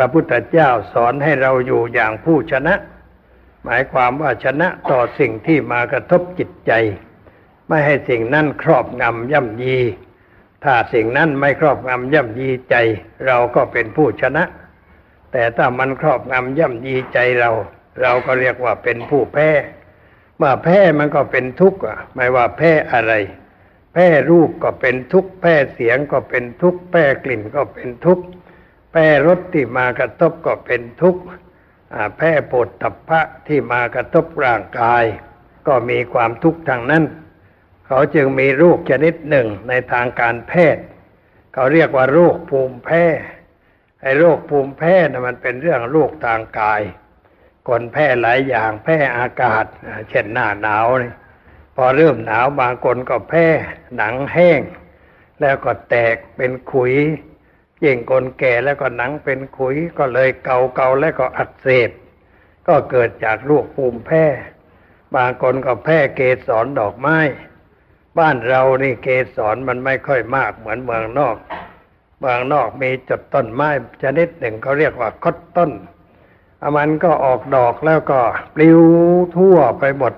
ระพุทธเจ้าสอนให้เราอยู่อย่างผู้ชนะ หมายความว่าชนะต่อสิ่งที่มากระทบจิตใจ ไม่ให้สิ่งนั้นครอบงำย่ำยี ถ้าสิ่งนั้นไม่ครอบงำย่ำยีใจ เราก็เป็นผู้ชนะ แต่ถ้ามันครอบงำย่ำยีใจเรา เราก็เรียกว่าเป็นผู้แพ้เมื่อแพ้มันก็เป็นทุกข์ไม่ว่าแพ้อะไรแพ้รูปก็เป็นทุกข์แพ้เสียงก็เป็นทุกข์แพ้กลิ่นก็เป็นทุกข์ แพ้รสที่มากระทบก็เป็นทุกข์แพ้โผฏฐับพพะที่มากระทบร่างกาย ก็มีความทุกข์ทางนั้น เขาจึงมีโรคชนิดหนึ่งในทางการแพทย์ เขาเรียกว่าโรคภูมิแพ้ไอ้โรคภูมิแพ้นะมันเป็นเรื่องโรคทางกาย คนแพ้หลายอย่างแพ้อากาศ เช่นหน้าหนาวนี่พอเริ่มหนาวบางคนก็แพ้หนังแห้ง แล้วก็แตกเป็นขุย ยิ่งคนแก่แล้วก็หนังเป็นขุยก็เลยเกาเกาๆแล้วก็อักเสบ ก็เกิดจากโรคภูมิแพ้ บางคนก็แพ้เกสรดอกไม้ บ้านเรานี่เกสรมันไม่ค่อยมากเหมือนเมืองนอก เมืองนอกมีจุดต้นไม้ชนิดหนึ่งเขาเรียกว่าคดต้นอมันก็ออกดอกแล้วก็ปลิวทั่วไปหมด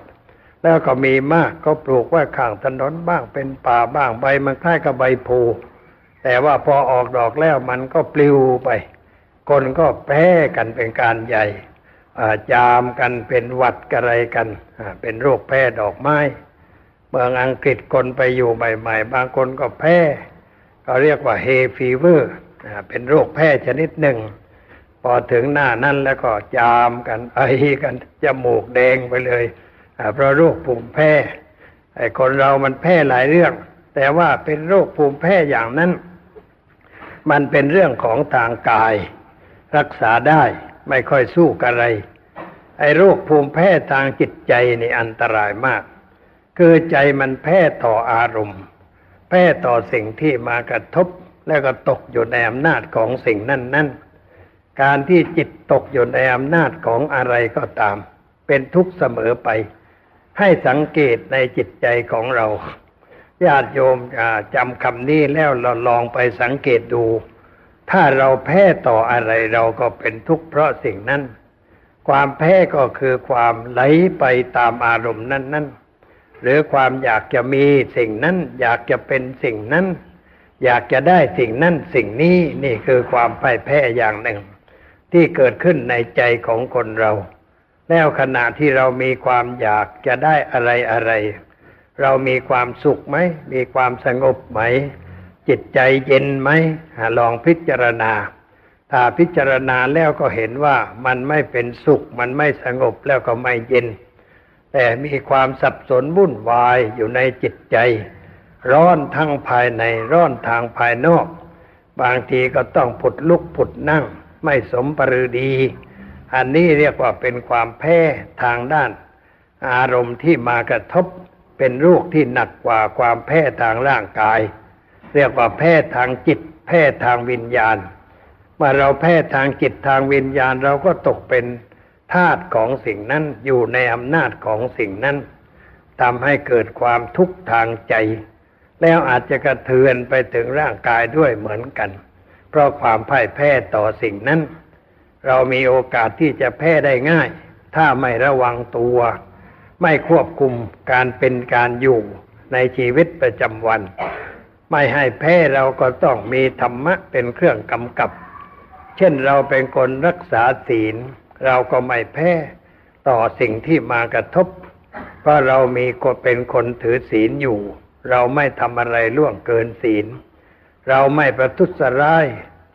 แล้วก็มีมากก็ปลูกไว้ข้างถนนบ้างเป็นป่าบ้างใบมันคล้ายกับใบโพ แต่ว่าพอออกดอกแล้วมันก็ปลิวไป คนก็แพ้กันเป็นการใหญ่จามกันเป็นหวัดกระไรกัน เป็นโรคแพ้ดอกไม้ เมืองอังกฤษคนไปอยู่ใหม่ๆ บางคนก็แพ้เขาเรียกว่าเฮฟีเวอร์เป็นโรคแพ้ชนิดหนึ่ง พอถึงหน้านั้นแล้วก็จามกันไอกันจมูกแดงไปเลยเพราะโรคภูมิแพ้ไอ้คนเรามันแพ้หลายเรื่อง แต่ว่าเป็นโรคภูมิแพ้อย่างนั้น มันเป็นเรื่องของทางกาย รักษาได้ไม่ค่อยสู้กับอะไร ไอ้โรคภูมิแพ้ทางจิตใจนี่อันตรายมาก คือใจมันแพ้ต่ออารมณ์ แพ้ต่อสิ่งที่มากระทบ แล้วก็ตกอยู่ในอำนาจของสิ่งนั้นนั้นการที่จิตตกอยู่ในอำนาจของอะไรก็ตาม เป็นทุกข์เสมอไป ให้สังเกตในจิตใจของเรา ญาติโยมจำคำนี้แล้วเราลองไปสังเกตดู ถ้าเราแพ้ต่ออะไรเราก็เป็นทุกข์เพราะสิ่งนั้น ความแพ้ก็คือความไหลไปตามอารมณ์นั้นๆหรือความอยากจะมีสิ่งนั้น อยากจะเป็นสิ่งนั้น อยากจะได้สิ่งนั้นสิ่งนี้นี่คือความพ่ายแพ้อย่างหนึ่ง ที่เกิดขึ้นในใจของคนเรา แล้วขณะที่เรามีความอยากจะได้อะไรอะไร เรามีความสุขไหม มีความสงบไหม จิตใจเย็นไหมลองพิจารณา ถ้าพิจารณาแล้วก็เห็นว่ามันไม่เป็นสุข มันไม่สงบแล้วก็ไม่เย็น แต่มีความสับสนวุ่นวายอยู่ในจิตใจ ร้อนทั้งภายในร้อนทางภายนอก บางทีก็ต้องผุดลุกผุดนั่ง ไม่สมปรือดี อันนี้เรียกว่าเป็นความแพ้ทางด้าน อารมณ์ที่มากระทบ เป็นโรคที่หนักกว่าความแพ้ทางร่างกาย เรียกว่าแพ้ทางจิต แพ้ทางวิญญาณ เมื่อเราแพ้ทางจิตทางวิญญาณเราก็ตกเป็นทาสของสิ่งนั้นอยู่ในอำนาจของสิ่งนั้นทำให้เกิดความทุกข์ทางใจ แล้วอาจจะกระเทือนไปถึงร่างกายด้วยเหมือนกัน เพราะความพ่ายแพ้ต่อสิ่งนั้น เรามีโอกาสที่จะแพ้ได้ง่าย ถ้าไม่ระวังตัว ไม่ควบคุมการเป็นการอยู่ในชีวิตประจำวัน ไม่ให้แพ้เราก็ต้องมีธรรมะเป็นเครื่องกำกับ เช่นเราเป็นคนรักษาศีล เราก็ไม่แพ้ต่อสิ่งที่มากระทบ เพราะเรามีก็เป็นคนถือศีลอยู่ เราไม่ทำอะไรล่วงเกินศีล เราไม่ประทุษร้าย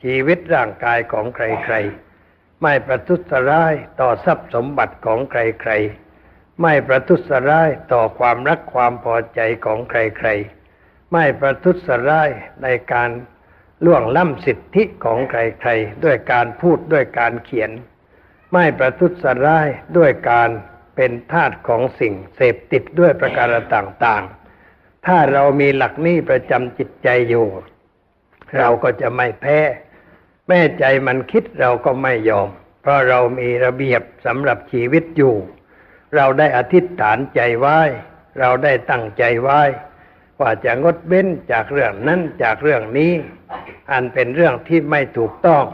ชีวิตร่างกายของใครๆ ไม่ประทุษร้ายต่อทรัพย์สมบัติของใครๆ ไม่ประทุษร้ายต่อความรักความพอใจของใครๆ ไม่ประทุษร้ายในการล่วงล้ำสิทธิของใครๆ ด้วยการพูดด้วยการเขียน ไม่ประทุษร้ายด้วยการเป็นทาสของสิ่งเสพติดด้วยประการต่างๆ ถ้าเรามีหลักนี้ประจำจิตใจอยู่ เราก็จะไม่แพ้ แม่ใจมันคิดเราก็ไม่ยอม เพราะเรามีระเบียบสำหรับชีวิตอยู่ เราได้อธิษฐานใจไว้ เราได้ตั้งใจไว้ ว่าจะงดเว้นจากเรื่องนั้นจากเรื่องนี้ อันเป็นเรื่องที่ไม่ถูกต้อง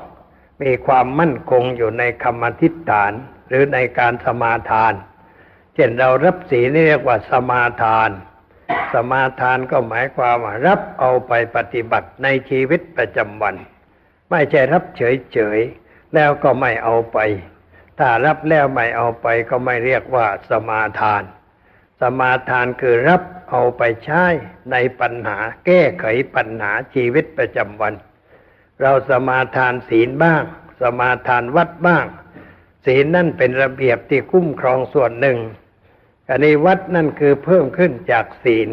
มีความมั่นคงอยู่ในคำอธิษฐานหรือในการสมาทาน เช่นเรารับศีลนี่เรียกว่าสมาทาน สมาทานก็หมายความว่ารับเอาไปปฏิบัติในชีวิตประจำวัน ไม่ใช่รับเฉยๆแล้วก็ไม่เอาไป ถ้ารับแล้วไม่เอาไปก็ไม่เรียกว่าสมาทาน สมาทานคือรับเอาไปใช้ในปัญหา แก้ไขปัญหาชีวิตประจำวัน เราสมาทานศีลบ้าง สมาทานวัดบ้าง ศีลนั่นเป็นระเบียบที่คุ้มครองส่วนหนึ่งอันนี้วัดนั่นคือเพิ่มขึ้นจากศีล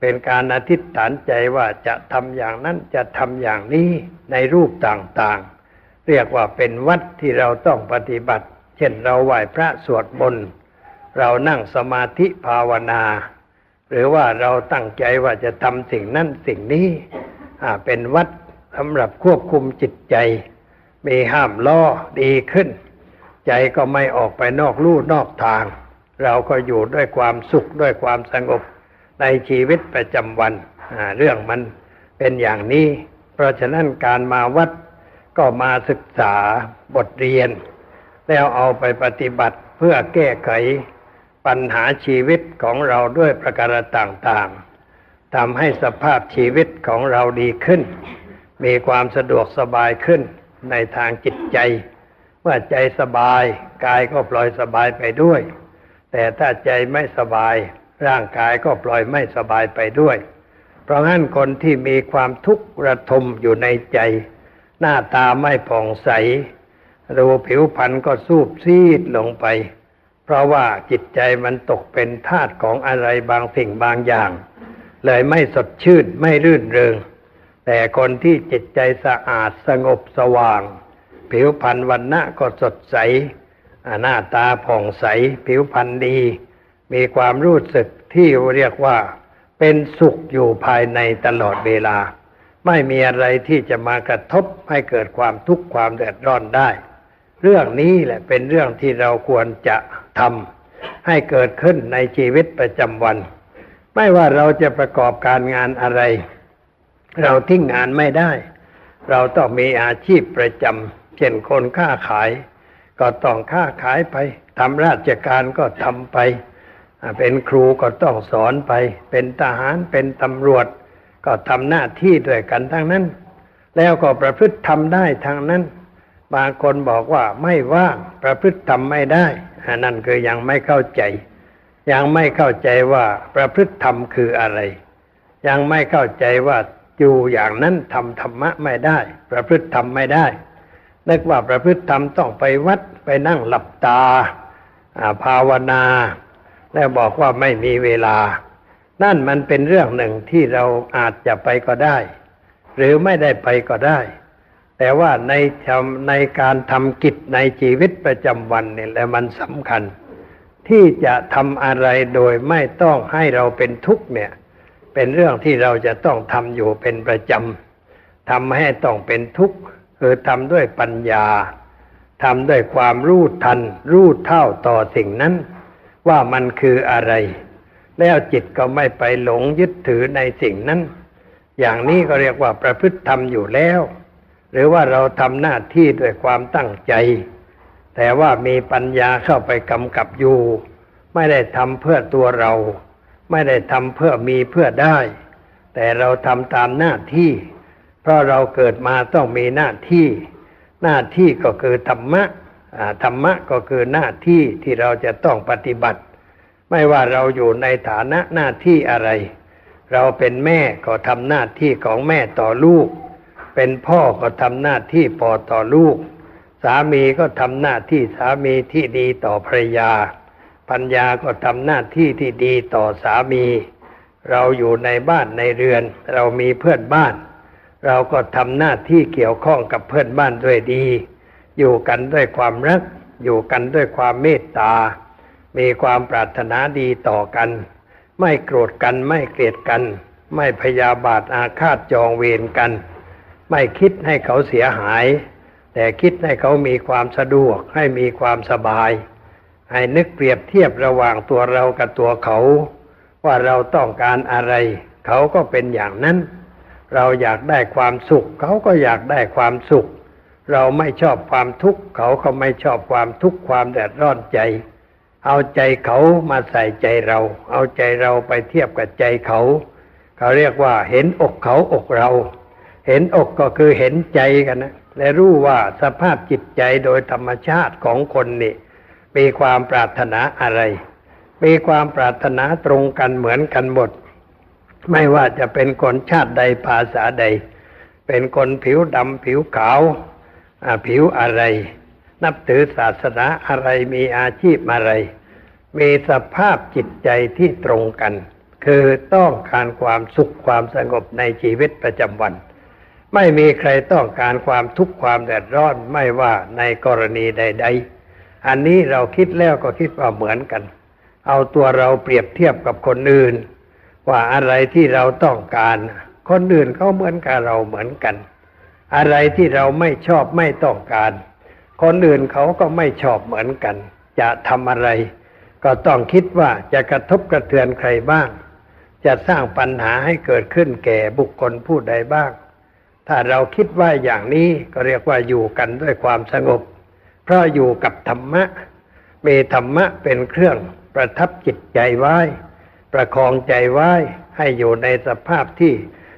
เป็นการอธิษฐานใจว่าจะทำอย่างนั้นจะทำอย่างนี้ในรูปต่างๆ เรียกว่าเป็นวัดที่เราต้องปฏิบัติ เช่นเราไหว้พระสวดมนต์เรานั่งสมาธิภาวนา หรือว่าเราตั้งใจว่าจะทำสิ่งนั้นสิ่งนี้เป็นวัดสำหรับควบคุมจิตใจ มีห้ามล่อดีขึ้น ใจก็ไม่ออกไปนอกลู่นอกทาง เราก็อยู่ด้วยความสุขด้วยความสงบในชีวิตประจำวันเรื่องมันเป็นอย่างนี้ เพราะฉะนั้นการมาวัด ก็มาศึกษาบทเรียน แล้วเอาไปปฏิบัติเพื่อแก้ไขปัญหาชีวิตของเราด้วยประการต่างๆทำให้สภาพชีวิตของเราดีขึ้น มีความสะดวกสบายขึ้นในทางจิตใจ เมื่อใจสบายกายก็ปล่อยสบายไปด้วย แต่ถ้าใจไม่สบายร่างกายก็ปล่อยไม่สบายไปด้วย เพราะงั้นคนที่มีความทุกข์ระทมอยู่ในใจ หน้าตาไม่ผ่องใสดูผิวพรรณก็สูบซีดลงไป เพราะว่าจิตใจมันตกเป็นทาตของอะไรบางสิ่งบางอย่าง เลยไม่สดชื่นไม่รื่นเริง แต่คนที่จิตใจสะอาดสงบสว่าง ผิวพรรณวันณะก็สดใส หน้าตาผ่องใส ผิวพรรณดี มีความรู้สึกที่เรียกว่าเป็นสุขอยู่ภายในตลอดเวลา ไม่มีอะไรที่จะมากระทบให้เกิดความทุกข์ความเดือดร้อนได้ เรื่องนี้แหละเป็นเรื่องที่เราควรจะทำให้เกิดขึ้นในชีวิตประจำวัน ไม่ว่าเราจะประกอบการงานอะไร เราทิ้งงานไม่ได้ เราต้องมีอาชีพประจำเช่นคนค้าขาย ก็ต้องค้าขายไปทำราชการก็ทำไป เป็นครูก็ต้องสอนไป เป็นทหารเป็นตำรวจ ก็ทำหน้าที่ด้วยกันทั้งนั้น แล้วก็ประพฤติทำได้ทั้งนั้น บางคนบอกว่าไม่ว่างประพฤติทำไม่ได้อันนั่นคือยังไม่เข้าใจ ยังไม่เข้าใจว่าประพฤติธรรมคืออะไร ยังไม่เข้าใจว่าอยู่อย่างนั้นทำธรรมะไม่ได้ ประพฤติธรรมไม่ได้นึกว่าประพฤติธรรมต้องไปวัดไปนั่งหลับตาภาวนา แล้วบอกว่าไม่มีเวลา นั่นมันเป็นเรื่องหนึ่งที่เราอาจจะไปก็ได้ หรือไม่ได้ไปก็ได้ แต่ว่าในในการทำกิจในชีวิตประจำวันเนี่ยแหละมันสำคัญ ที่จะทำอะไรโดยไม่ต้องให้เราเป็นทุกข์เนี่ย เป็นเรื่องที่เราจะต้องทำอยู่เป็นประจำทำให้ต้องเป็นทุกข์คือทำด้วยปัญญาทำด้วยความรู้ทัน รู้เท่าต่อสิ่งนั้น ว่ามันคืออะไร แล้วจิตก็ไม่ไปหลงยึดถือในสิ่งนั้น อย่างนี้ก็เรียกว่าประพฤติธรรมอยู่แล้ว หรือว่าเราทำหน้าที่ด้วยความตั้งใจ แต่ว่ามีปัญญาเข้าไปกำกับอยู่ ไม่ได้ทำเพื่อตัวเรา ไม่ได้ทำเพื่อมีเพื่อได้ แต่เราทำตามหน้าที่ เพราะเราเกิดมาต้องมีหน้าที่ หน้าที่ก็คือธรรมะธรรมะก็คือหน้าที่ที่เราจะต้องปฏิบัติ ไม่ว่าเราอยู่ในฐานะหน้าที่อะไร เราเป็นแม่ก็ทำหน้าที่ของแม่ต่อลูก เป็นพ่อก็ทำหน้าที่พ่อต่อลูก สามีก็ทำหน้าที่สามีที่ดีต่อภรรยาปัญญาก็ทำหน้าที่ที่ดีต่อสามี เราอยู่ในบ้านในเรือน เรามีเพื่อนบ้าน เราก็ทำหน้าที่เกี่ยวข้องกับเพื่อนบ้านด้วยดี อยู่กันด้วยความรัก อยู่กันด้วยความเมตตา มีความปรารถนาดีต่อกัน ไม่โกรธกันไม่เกลียดกัน ไม่พยาบาทอาฆาตจองเวรกัน ไม่คิดให้เขาเสียหาย แต่คิดให้เขามีความสะดวกให้มีความสบาย ให้นึกเปรียบเทียบระหว่างตัวเรากับตัวเขา ว่าเราต้องการอะไร เขาก็เป็นอย่างนั้น เราอยากได้ความสุข เขาก็อยากได้ความสุข เราไม่ชอบความทุกข์เขาเขาไม่ชอบความทุกข์ความแดดร้อนใจ เอาใจเขามาใส่ใจเรา เอาใจเราไปเทียบกับใจเขา เขาเรียกว่า เห็นอกเขาอกเรา เห็นอกก็คือเห็นใจกันนะและรู้ว่าสภาพจิตใจโดยธรรมชาติของคนนี่มีความปรารถนาอะไร มีความปรารถนาตรงกันเหมือนกันหมด ไม่ว่าจะเป็นคนชาติใดภาษาใด เป็นคนผิวดำผิวขาว ผิวอะไร นับถือศาสนาอะไรมีอาชีพอะไร มีสภาพจิตใจที่ตรงกัน คือต้องการความสุขความสงบในชีวิตประจำวัน ไม่มีใครต้องการความทุกข์ความแดดร้อนไม่ว่าในกรณีใด ๆ อันนี้เราคิดแล้วก็คิดว่าเหมือนกัน เอาตัวเราเปรียบเทียบกับคนอื่น ว่าอะไรที่เราต้องการ คนอื่นเขาเหมือนกับเราเหมือนกัน อะไรที่เราไม่ชอบไม่ต้องการ คนอื่นเขาก็ไม่ชอบเหมือนกัน จะทำอะไร ก็ต้องคิดว่าจะกระทบกระเทือนใครบ้าง จะสร้างปัญหาให้เกิดขึ้นแก่บุคคลผู้ใดบ้าง ถ้าเราคิดว่าอย่างนี้ก็เรียกว่าอยู่กันด้วยความสงบ เพราะอยู่กับธรรมะ มีธรรมะเป็นเครื่องประทับจิตใจไว้ ประคองใจไว้ให้อยู่ในสภาพที่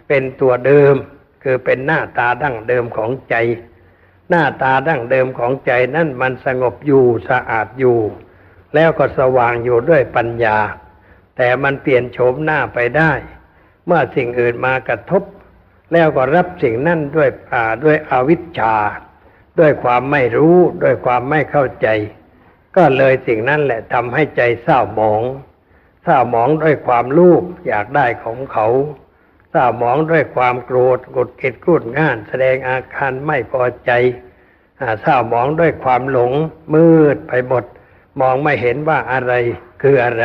เป็นตัวเดิม คือเป็นหน้าตาดั้งเดิมของใจ หน้าตาดั้งเดิมของใจนั่นมันสงบอยู่สะอาดอยู่ แล้วก็สว่างอยู่ด้วยปัญญา แต่มันเปลี่ยนโฉมหน้าไปได้ เมื่อสิ่งอื่นมากระทบ แล้วก็รับสิ่งนั้นด้วยอ่าด้วยอวิชชา ด้วยความไม่รู้ด้วยความไม่เข้าใจ ก็เลยสิ่งนั้นแหละทำให้ใจเศร้าหมองเศร้าหมองด้วยความลูกอยากได้ของเขา เศร้าหมองด้วยความโกรธกดเกลียดกรุดง่าน แสดงอาการไม่พอใจเศร้าหมองด้วยความหลงมืดไปหมด มองไม่เห็นว่าอะไรคืออะไร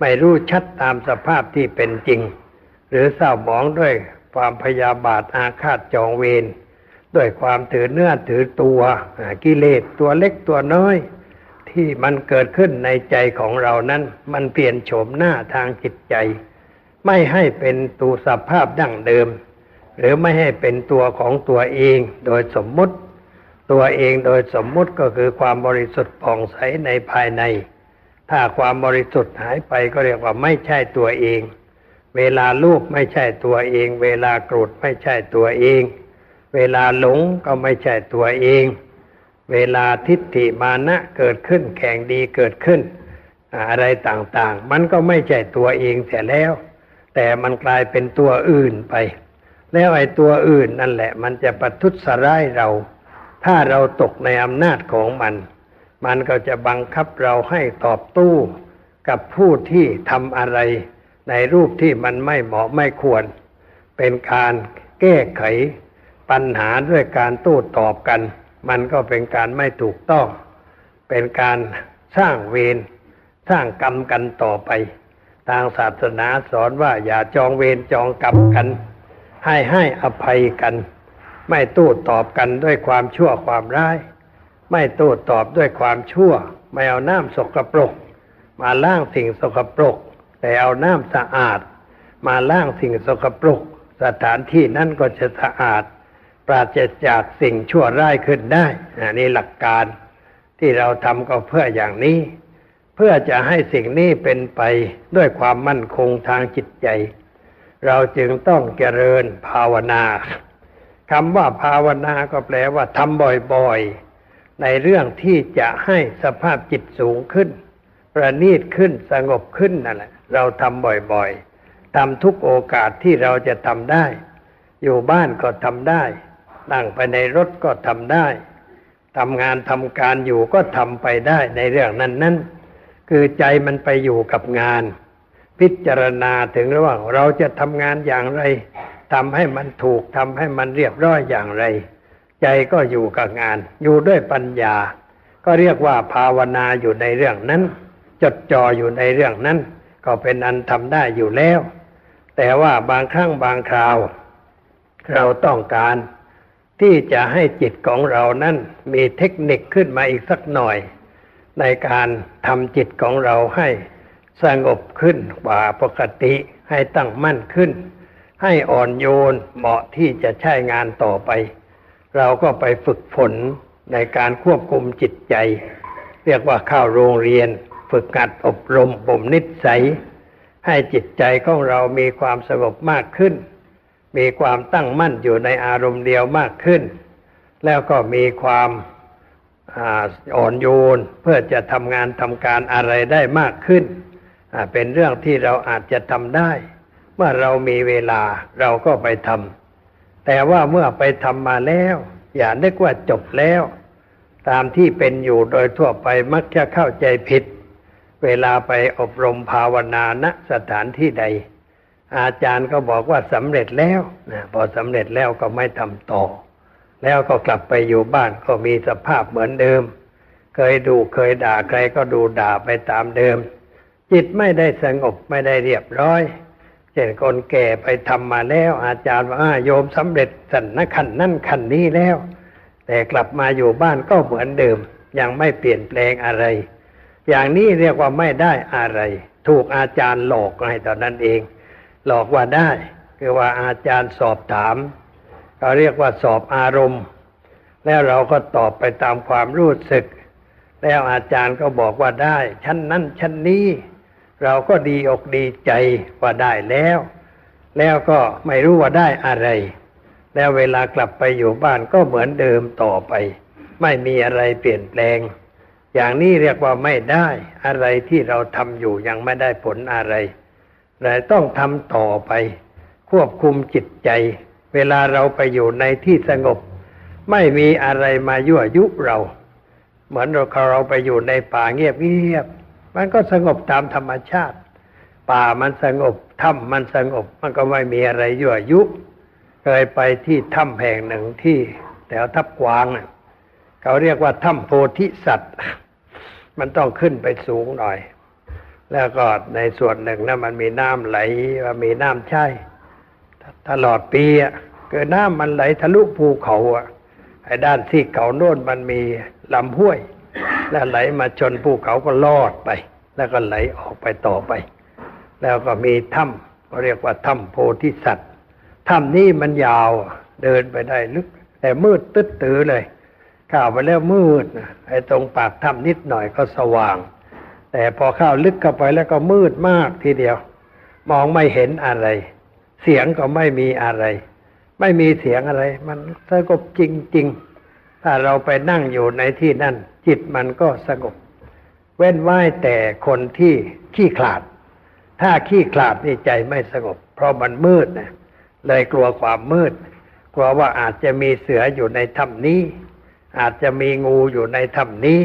ไม่รู้ชัดตามสภาพที่เป็นจริง หรือเศร้าหมองด้วยความพยาบาทอาฆาตจองเวรด้วยความถือเนื้อถือตัวกิเลสตัวเล็กตัวน้อย ที่มันเกิดขึ้นในใจของเรานั้น มันเปลี่ยนโฉมหน้าทางจิตใจ ไม่ให้เป็นตัวสภาพดั้งเดิม หรือไม่ให้เป็นตัวของตัวเองโดยสมมุติ ตัวเองโดยสมมุติก็คือความบริสุทธิ์ผ่องใสในภายใน ถ้าความบริสุทธิ์หายไปก็เรียกว่าไม่ใช่ตัวเอง เวลาลูกไม่ใช่ตัวเอง เวลาโกรธไม่ใช่ตัวเอง เวลาหลงก็ไม่ใช่ตัวเอง เวลาทิฏฐิมานะเกิดขึ้นแข่งดีเกิดขึ้น อะไรต่างๆ มันก็ไม่ใช่ตัวเองเสียแล้ว แต่มันกลายเป็นตัวอื่นไป แล้วไอ้ตัวอื่นนั่นแหละ มันจะประทุษร้ายเรา ถ้าเราตกในอำนาจของมัน มันก็จะบังคับเราให้ตอบตู้กับผู้ที่ทำอะไร ในรูปที่มันไม่เหมาะไม่ควร เป็นการแก้ไขปัญหาด้วยการตู้ตอบกัน มันก็เป็นการไม่ถูกต้อง เป็นการสร้างเวรสร้างกรรมกันต่อไป ทางศาสนาสอนว่าอย่าจองเวรจองกรรมกัน ให้ให้อภัยกัน ไม่ตู้ตอบกันด้วยความชั่วความร้าย ไม่ตู้ตอบด้วยความชั่ว ไม่เอาน้ำสกปรก มาล้างสิ่งสกปรก แต่เอาน้ำสะอาด มาล้างสิ่งสกปรก สถานที่นั้นก็จะสะอาด ปราศจากสิ่งชั่วร้ายขึ้นได้นี่หลักการที่เราทำก็เพื่ออย่างนี้ พื่อจะให้สิ่งนี้เป็นไปด้วยความมั่นคงทางจิตใจ เราจึงต้องเจริญภาวนาคำว่าภาวนาก็แปลว่าทำบ่อยๆ ในเรื่องที่จะให้สภาพจิตสูงขึ้น ประณีตขึ้นสงบขึ้นนั่นแหละ เราทำบ่อยๆทำทุกโอกาสที่เราจะทำได้ อยู่บ้านก็ทำได้ นั่งไปในรถก็ทำได้ทำงานทำการอยู่ก็ทำไปได้ในเรื่องนั้นๆ คือใจมันไปอยู่กับงาน พิจารณาถึงว่าเราจะทำงานอย่างไรทำให้มันถูกทำให้มันเรียบร้อยอย่างไร ใจก็อยู่กับงาน อยู่ด้วยปัญญา ก็เรียกว่าภาวนาอยู่ในเรื่องนั้น จดจ่ออยู่ในเรื่องนั้น ก็เป็นอันทำได้อยู่แล้ว แต่ว่าบางครั้งบางคราว เราต้องการที่จะให้จิตของเรานั้นมีเทคนิคขึ้นมาอีกสักหน่อย ในการทำจิตของเราให้สงบขึ้นกว่าปกติให้ตั้งมั่นขึ้น ให้อ่อนโยนเหมาะที่จะใช้งานต่อไป เราก็ไปฝึกฝนในการควบคุมจิตใจ เรียกว่าเข้าโรงเรียน ฝึกหัดอบรมบ่มนิสัย ให้จิตใจของเรามีความสงบมากขึ้น มีความตั้งมั่นอยู่ในอารมณ์เดียวมากขึ้น แล้วก็มีความ อ่อนโยนเพื่อจะทำงานทำการอะไรได้มากขึ้น เป็นเรื่องที่เราอาจจะทำได้ เมื่อเรามีเวลาเราก็ไปทำแต่ว่าเมื่อไปทำมาแล้ว อย่านึกว่าจบแล้ว ตามที่เป็นอยู่โดยทั่วไปมักจะเข้าใจผิด เวลาไปอบรมภาวนาณสถานที่ใด อาจารย์ก็บอกว่าสำเร็จแล้วนะพอสำเร็จแล้วก็ไม่ทำต่อ แล้วก็กลับไปอยู่บ้านก็มีสภาพเหมือนเดิม เคยดูเคยด่าใครก็ดูด่าไปตามเดิม จิตไม่ได้สงบไม่ได้เรียบร้อยเช่นคนแก่ไปทำมาแล้ว อาจารย์ว่าโยมสำเร็จสันนัขันนั่นขันนี้แล้ว แต่กลับมาอยู่บ้านก็เหมือนเดิม ยังไม่เปลี่ยนแปลงอะไร อย่างนี้เรียกว่าไม่ได้อะไร ถูกอาจารย์หลอกให้ตอนนั้นเอง หลอกว่าได้ คือว่าอาจารย์สอบถาม เขาเรียกว่าสอบอารมณ์ แล้วเราก็ตอบไปตามความรู้สึก แล้วอาจารย์ก็บอกว่าได้ ชั้นนั้นชั้นนี้ เราก็ดีอกดีใจว่าได้แล้ว แล้วก็ไม่รู้ว่าได้อะไร แล้วเวลากลับไปอยู่บ้านก็เหมือนเดิมต่อไป ไม่มีอะไรเปลี่ยนแปลง อย่างนี้เรียกว่าไม่ได้อะไรที่เราทำอยู่ยังไม่ได้ผลอะไรแต่ต้องทำต่อไป ควบคุมจิตใจ เวลาเราไปอยู่ในที่สงบ ไม่มีอะไรมายั่วยุเรา เหมือนเราเราไปอยู่ในป่าเงียบเงียบมันก็สงบตามธรรมชาติ ป่ามันสงบถ้ำมันสงบ มันก็ไม่มีอะไรยั่วยุเคยไปที่ถ้ำแห่งหนึ่งที่แถวทับกวางเขาเรียกว่าถ้ำโพธิสัตว์ มันต้องขึ้นไปสูงหน่อย แล้วก็ในส่วนหนึ่งนะมันมีน้ำไหลมีน้ำใช่ ตลอดปีอะเกิดน้ำมันไหลทะลุภูเขาอะไอ้ด้านที่เขาโน่นมันมีลำห้วย แล้วไหลมาชนภูเขาก็ลอดไป แล้วก็ไหลออกไปต่อไป แล้วก็มีถ้ำก็เรียกว่าถ้ำโพธิสัตว์ถ้ำนี้มันยาวเดินไปได้ลึก แต่มืดตึ๊ดตื้อเลยเข้าไปแล้วมืดไอ้ตรงปากถ้ำนิดหน่อยก็สว่าง แต่พอเข้าลึกเข้าไปแล้วก็มืดมากทีเดียว มองไม่เห็นอะไร เสียงก็ไม่มีอะไร ไม่มีเสียงอะไร มันสงบจริง ๆ ถ้าเราไปนั่งอยู่ในที่นั่น จิตมันก็สงบ เว้นไว้แต่คนที่ขี้ขลาด ถ้าขี้ขลาดนี่ใจไม่สงบ เพราะมันมืดนะเลยกลัวความมืด กลัวว่าอาจจะมีเสืออยู่ในถ้ำนี้ อาจจะมีงูอยู่ในถ้ำนี้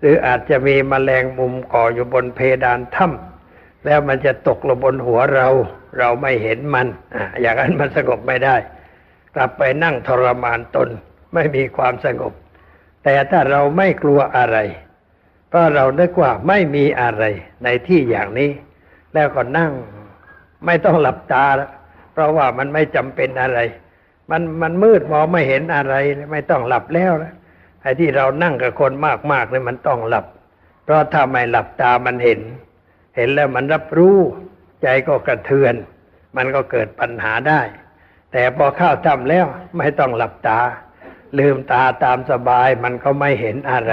หรืออาจจะมีมแมลงมุมก่ออยู่บนเพดานถ้ำแล้วมันจะตกลงบนหัวเรา เราไม่เห็นมันอย่างนั้นมันสงบไม่ได้ กลับไปนั่งทรมานตนไม่มีความสงบ แต่ถ้าเราไม่กลัวอะไร เพราะเรานึกว่าไม่มีอะไรในที่อย่างนี้ แล้วก็นั่งไม่ต้องหลับตาแล้วเพราะว่ามันไม่จำเป็นอะไร มันมันมืดมองไม่เห็นอะไรไม่ต้องหลับแล้วนะไอ้ที่เรานั่งกับคนมากๆเนี่ยมันต้องหลับ เพราะถ้าไม่หลับตามันเห็น เห็นแล้วมันรับรู้ ใจก็กระเทือน มันก็เกิดปัญหาได้ แต่พอเข้าทำแล้วไม่ต้องหลับตา ลืมตาตามสบายมันก็ไม่เห็นอะไร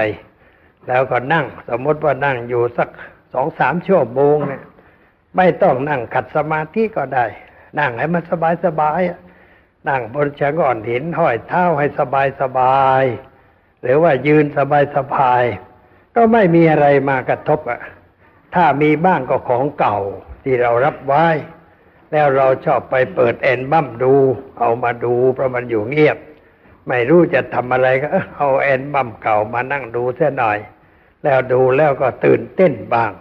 แล้วก็นั่งสมมติว่านั่งอยู่สักสองสามชั่วโมงเนี่ยไม่ต้องนั่งขัดสมาธิก็ได้ นั่งให้มันสบายสบายนั่งบนชะง่อนหินห้อยเท้าให้สบายสบาย หรือว่ายืนสบายสบาย ก็ไม่มีอะไรมากระทบอะถ้ามีบ้างก็ของเก่า ที่เรารับไว้ แล้วเราชอบไปเปิดแอนบัมดู เอามาดูเพราะมันอยู่เงียบ ไม่รู้จะทำอะไรก็เอาแอนบัมเก่ามานั่งดูเสียหน่อย แล้วดูแล้วก็ตื่นเต้นบ้าง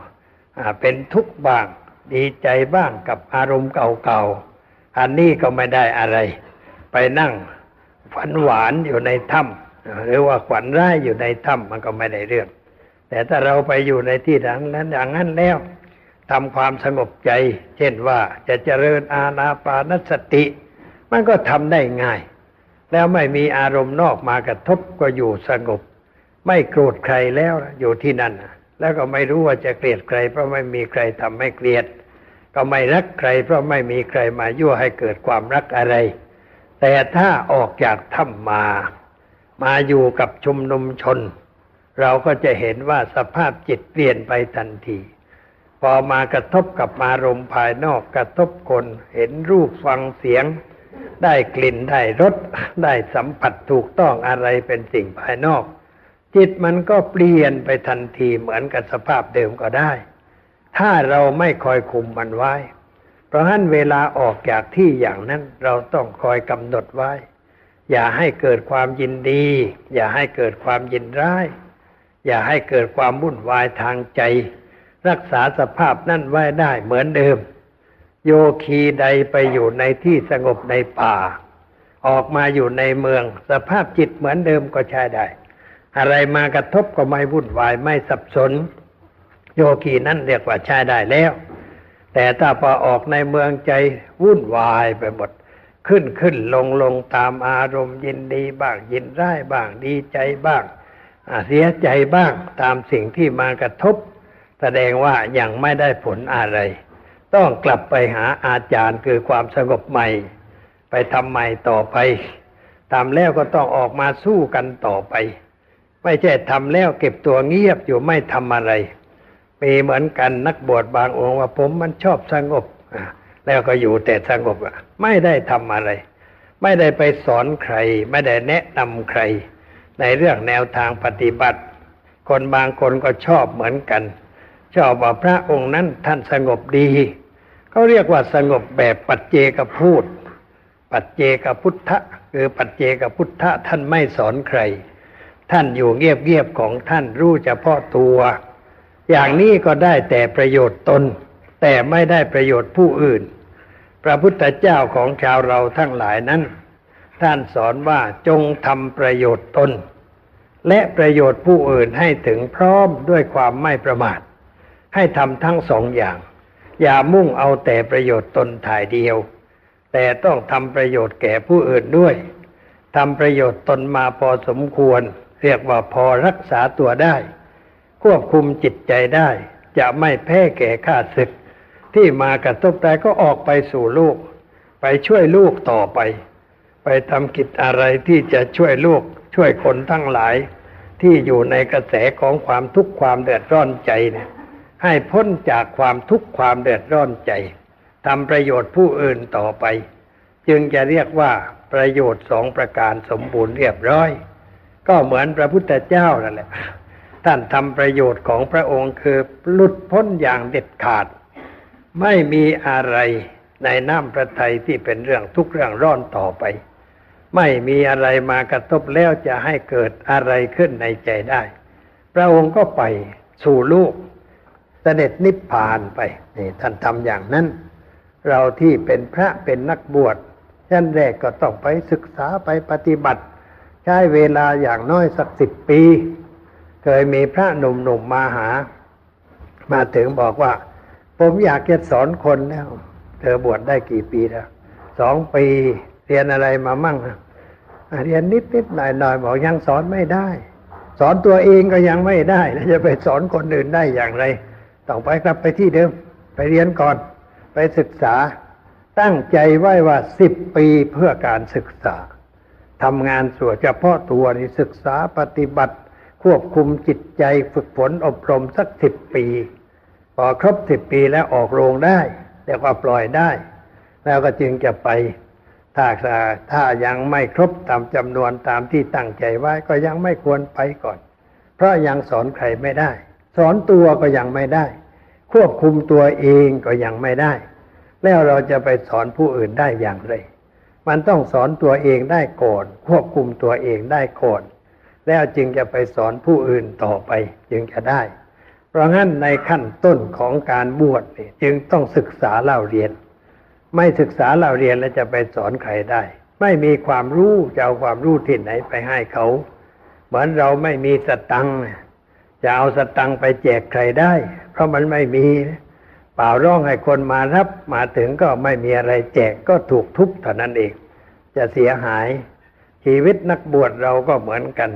เป็นทุกข์บ้าง ดีใจบ้างกับอารมณ์เก่าๆ อันนี้ก็ไม่ได้อะไร ไปนั่งฝันหวานอยู่ในถ้ำหรือว่าขวัญร้ายอยู่ในถ้ำมันก็ไม่ได้เรื่อง แต่ถ้าเราไปอยู่ในที่ดังนั้นอย่างนั้นแล้ว ทำความสงบใจ เช่นว่าจะเจริญอาณาปานสติ มันก็ทำได้ง่าย แล้วไม่มีอารมณ์นอกมากระทบก็อยู่สงบ ไม่โกรธใครแล้วอยู่ที่นั่น แล้วก็ไม่รู้ว่าจะเกลียดใคร เพราะไม่มีใครทำให้เกลียด ก็ไม่รักใคร เพราะไม่มีใครมายั่วให้เกิดความรักอะไร แต่ถ้าออกจากถ้ำมา มาอยู่กับชุมนุมชน เราก็จะเห็นว่าสภาพจิตเปลี่ยนไปทันที พอมากระทบกับมารมภายนอกกระทบคนเห็นรูปฟังเสียง ได้กลิ่นได้รสได้สัมผัสถูกต้องอะไรเป็นสิ่งภายนอก จิตมันก็เปลี่ยนไปทันทีเหมือนกับสภาพเดิมก็ได้ ถ้าเราไม่คอยคุมมันไว้ เพราะฉะนั้นเวลาออกจากที่อย่างนั้นเราต้องคอยกำหนดไว้ อย่าให้เกิดความยินดี อย่าให้เกิดความยินร้าย อย่าให้เกิดความวุ่นวายทางใจ รักษาสภาพนั่นไว้ได้เหมือนเดิม โยคีใดไปอยู่ในที่สงบในป่า ออกมาอยู่ในเมือง สภาพจิตเหมือนเดิมก็ใช้ได้ อะไรมากระทบก็ไม่วุ่นวายไม่สับสน โยคีนั่นเรียกว่าใช้ได้แล้ว แต่ถ้าพอออกในเมืองใจวุ่นวายไปหมดขึ้นขึ้นลงลงตามอารมณ์ยินดีบ้างยินร้ายบ้างดีใจบ้างเสียใจบ้างตามสิ่งที่มากระทบ แสดงว่ายังไม่ได้ผลอะไร ต้องกลับไปหาอาจารย์คือความสงบใหม่ ไปทำใหม่ต่อไปทำแล้วก็ต้องออกมาสู้กันต่อไป ไม่ใช่ทำแล้วเก็บตัวเงียบอยู่ไม่ทำอะไร มีเหมือนกันนักบวชบางองค์ว่าผมมันชอบสงบแล้วก็อยู่แต่สงบไม่ได้ทำอะไร ไม่ได้ไปสอนใคร ไม่ได้แนะนำใคร ในเรื่องแนวทางปฏิบัติ คนบางคนก็ชอบเหมือนกัน ชอบว่าพระองค์นั้นท่านสงบดีเขาเรียกว่าสงบแบบปัจเจกพูด ปัจเจกพุทธะคือปัจเจกพุทธะท่านไม่สอนใคร ท่านอยู่เงียบๆของท่านรู้เฉพาะตัว อย่างนี้ก็ได้แต่ประโยชน์ตน แต่ไม่ได้ประโยชน์ผู้อื่น พระพุทธเจ้าของชาวเราทั้งหลายนั้น ท่านสอนว่าจงทำประโยชน์ตนและประโยชน์ผู้อื่นให้ถึงพร้อมด้วยความไม่ประมาท ให้ทำทั้งสองอย่าง อย่ามุ่งเอาแต่ประโยชน์ตนถ่ายเดียว แต่ต้องทำประโยชน์แก่ผู้อื่นด้วยทำประโยชน์ตนมาพอสมควร เรียกว่าพอรักษาตัวได้ ควบคุมจิตใจได้ จะไม่แพ้แก่ข้าศึก ที่มากระทบแต่ก็ออกไปสู่ลูก ไปช่วยลูกต่อไป ไปทำกิจอะไรที่จะช่วยลูกช่วยคนทั้งหลาย ที่อยู่ในกระแสของความทุกข์ความเดือดร้อนใจเนี่ย ให้พ้นจากความทุกข์ความเดือดร้อนใจทำประโยชน์ผู้อื่นต่อไป จึงจะเรียกว่าประโยชน์สองประการสมบูรณ์เรียบร้อย ก็เหมือนพระพุทธเจ้านั่นแหละ ท่านทำประโยชน์ของพระองค์คือหลุดพ้นอย่างเด็ดขาด ไม่มีอะไรในน้ำพระทัยที่เป็นเรื่องทุกเรื่องร้อนต่อไป ไม่มีอะไรมากระทบแล้วจะให้เกิดอะไรขึ้นในใจได้ พระองค์ก็ไปสู่ลูก ด็จนิพพานไปนี่ท่านทำอย่างนั้น เราที่เป็นพระเป็นนักบวชชั้นแรกก็ต้องไปศึกษาไปปฏิบัติ ใช้เวลาอย่างน้อยสักสิบปี เคยมีพระหนุ่มๆมมาหา มาถึงบอกว่า ผมอยากจะสอนคนแล้ว เธอบวชได้กี่ปีแล้วสองปีเรียนอะไรมามั่งเรียนนิดนิดหน่อยหน่อยบอกยังสอนไม่ได้ สอนตัวเองก็ยังไม่ได้แล้วจะไปสอนคนอื่นได้อย่างไร ต้องไปกลับไปที่เดิม ไปเรียนก่อน ไปศึกษา ตั้งใจไว้ว่าสิบปีเพื่อการศึกษาทำงานส่วนเฉพาะตัวนี่ศึกษาปฏิบัติ ควบคุมจิตใจฝึกฝนอบรมสักสิบปี พอครบสิบปีแล้วออกโรงได้แล้วก็ปล่อยได้ แล้วก็จึงจะไปถ้าถ้ายังไม่ครบตามจำนวนตามที่ตั้งใจไว้ก็ยังไม่ควรไปก่อน เพราะยังสอนใครไม่ได้ สอนตัวก็ยังไม่ได้ ควบคุมตัวเองก็ยังไม่ได้ แล้วเราจะไปสอนผู้อื่นได้อย่างไร มันต้องสอนตัวเองได้ก่อน ควบคุมตัวเองได้ก่อน แล้วจึงจะไปสอนผู้อื่นต่อไปจึงจะได้ เพราะงั้นในขั้นต้นของการบวชจึงต้องศึกษาเล่าเรียน ไม่ศึกษาเล่าเรียนแล้วจะไปสอนใครได้ ไม่มีความรู้จะเอาความรู้ที่ไหนไปให้เขา เหมือนเราไม่มีสตังค์ จะเอาสตังไปแจกใครได้ เพราะมันไม่มีเปล่าร้องให้คนมารับมาถึงก็ไม่มีอะไรแจกก็ถูกทุบเท่านั้นเอง จะเสียหาย ชีวิตนักบวชเราก็เหมือนกัน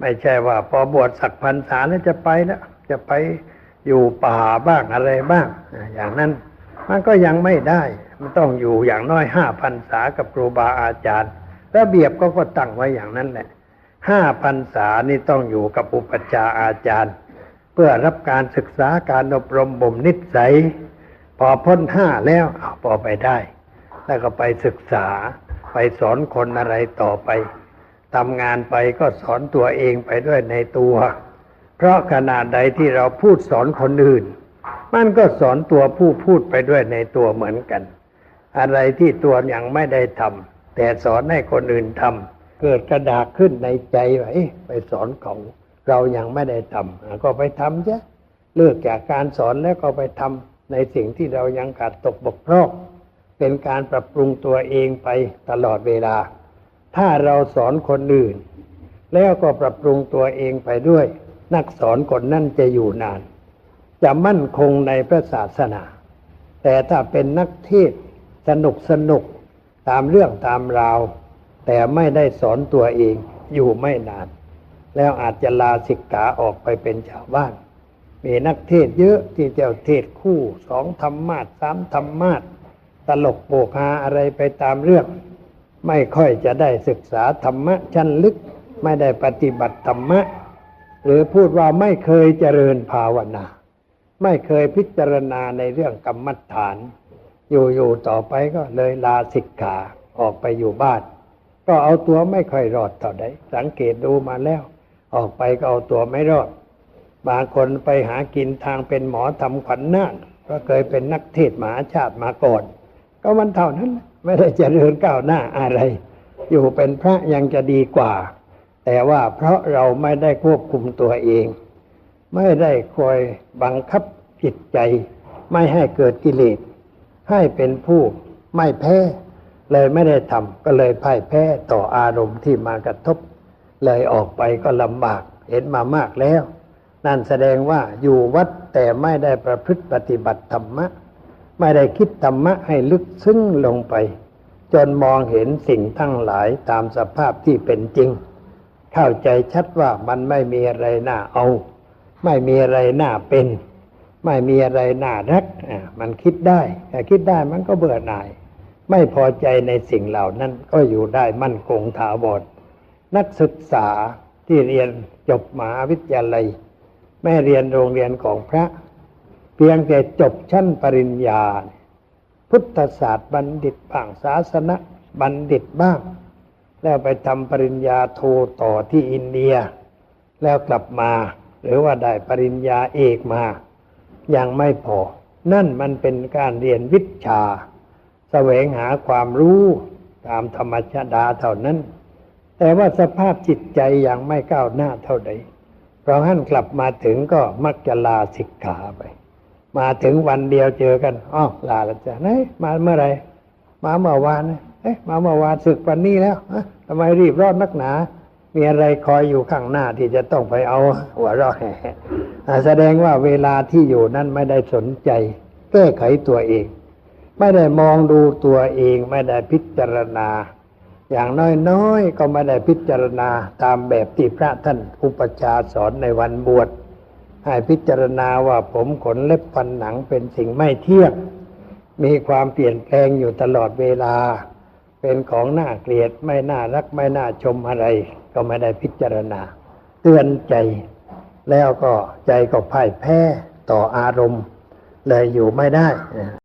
ไม่ใช่ว่าพอบวชสักพรรษาแล้วจะไปแล้วจะไปอยู่ป่าบ้างอะไรบ้าง อย่างนั้นมันก็ยังไม่ได้ มันต้องอยู่อย่างน้อยห้าพันษากับครูบาอาจารย์ ระเบียบก็ก็ตั้งไว้อย่างนั้นแหละ ห้าพันษานี่ต้องอยู่กับอุปัชาอาจารย์ เพื่อรับการศึกษาการอบรมบ่มนิสัย พอพ้นห้าแล้วเอาพอไปได้ แล้วก็ไปศึกษาไปสอนคนอะไรต่อไปทำงานไปก็สอนตัวเองไปด้วยในตัว เพราะขนาดใดที่เราพูดสอนคนอื่น มันก็สอนตัวผู้พูดไปด้วยในตัวเหมือนกัน อะไรที่ตัวยังไม่ได้ทำแต่สอนให้คนอื่นทำ เกิดกระดากขึ้นในใจว่าเอ๊ะไปสอนเขาเรายังไม่ได้ทำก็ไปทำจ้ะเลิกจากการสอนแล้วก็ไปทำในสิ่งที่เรายังขาดตกบกพร่องเป็นการปรับปรุงตัวเองไปตลอดเวลา ถ้าเราสอนคนอื่น แล้วก็ปรับปรุงตัวเองไปด้วย นักสอนคนนั่นจะอยู่นาน จะมั่นคงในพระศาสนา แต่ถ้าเป็นนักเทศสนุกสนุกตามเรื่องตามราว แต่ไม่ได้สอนตัวเองอยู่ไม่นาน แล้วอาจจะลาสิกขาออกไปเป็นชาวบ้าน มีนักเทศเยอะที่จะเทศคู่สองธรรมาสสามธรรมาสตลกโปกฮาอะไรไปตามเรื่อง ไม่ค่อยจะได้ศึกษาธรรมะชั้นลึกไม่ได้ปฏิบัติธรรมะ หรือพูดว่าไม่เคยเจริญภาวนา ไม่เคยพิจารณาในเรื่องกรรมฐาน อยู่ๆต่อไปก็เลยลาสิกขาออกไปอยู่บ้าน ก็เอาตัวไม่ค่อยรอดเท่าใดสังเกตดูมาแล้ว ออกไปก็เอาตัวไม่รอด บางคนไปหากินทางเป็นหมอทำขวัญนาคก็เคยเป็นนักเทศน์มหาชาติมาก่อน ก็มันเท่านั้นไม่ได้เจริญก้าวหน้าอะไร อยู่เป็นพระยังจะดีกว่า แต่ว่าเพราะเราไม่ได้ควบคุมตัวเอง ไม่ได้คอยบังคับจิตใจ ไม่ให้เกิดกิเลสให้เป็นผู้ไม่แพ้ เลยไม่ได้ทำก็เลยพ่ายแพ้ต่ออารมณ์ที่มากระทบ เลยออกไปก็ลำบากเห็นมามากแล้ว นั่นแสดงว่าอยู่วัดแต่ไม่ได้ประพฤติปฏิบัติธรรมะ ไม่ได้คิดธรรมะให้ลึกซึ้งลงไป จนมองเห็นสิ่งทั้งหลายตามสภาพที่เป็นจริง เข้าใจชัดว่ามันไม่มีอะไรน่าเอา ไม่มีอะไรน่าเป็น ไม่มีอะไรน่ารักอะมันคิดได้แต่คิดได้มันก็เบื่อหน่าย ไม่พอใจในสิ่งเหล่านั้นก็อยู่ได้มั่นคงถาวรนักศึกษาที่เรียนจบมหาวิทยาลัยแม่เรียนโรงเรียนของพระ เพียงแต่จบชั้นปริญญา พุทธศาสตร์บัณฑิตบ้างศาสนาบัณฑิตบ้าง แล้วไปทำปริญญาโทต่อที่อินเดีย แล้วกลับมา หรือว่าได้ปริญญาเอกมา ยังไม่พอ นั่นมันเป็นการเรียนวิชา แสวงหาความรู้ตามธรรมชาติเท่านั้น แต่ว่าสภาพจิตใจยังไม่ก้าวหน้าเท่าใดเพราะท่านกลับมาถึงก็มักจะลาสิกขาไป มาถึงวันเดียวเจอกันอ้าวลาแล้วจ้ะไหนมาเมื่อไรมาเมื่อวานเอ๊ะมาเมื่อวานศึกวันนี้แล้วทำไมรีบร้อนนักหนา มีอะไรคอยอยู่ข้างหน้าที่จะต้องไปเอาหัวเรอแห่อ่าแสดงว่าเวลาที่อยู่นั้นไม่ได้สนใจ แก้ไขตัวเอง ไม่ได้มองดูตัวเองไม่ได้พิจารณา อย่างน้อยๆก็ไม่ได้พิจารณาตามแบบที่พระท่านอุปชาสอนในวันบวชให้พิจารณาว่าผมขนเล็บฟันหนังเป็นสิ่งไม่เที่ยง มีความเปลี่ยนแปลงอยู่ตลอดเวลา เป็นของน่าเกลียดไม่น่ารักไม่น่าชมอะไร ก็ไม่ได้พิจารณา เตือนใจ แล้วก็ใจก็พ่ายแพ้ต่ออารมณ์ เลยอยู่ไม่ได้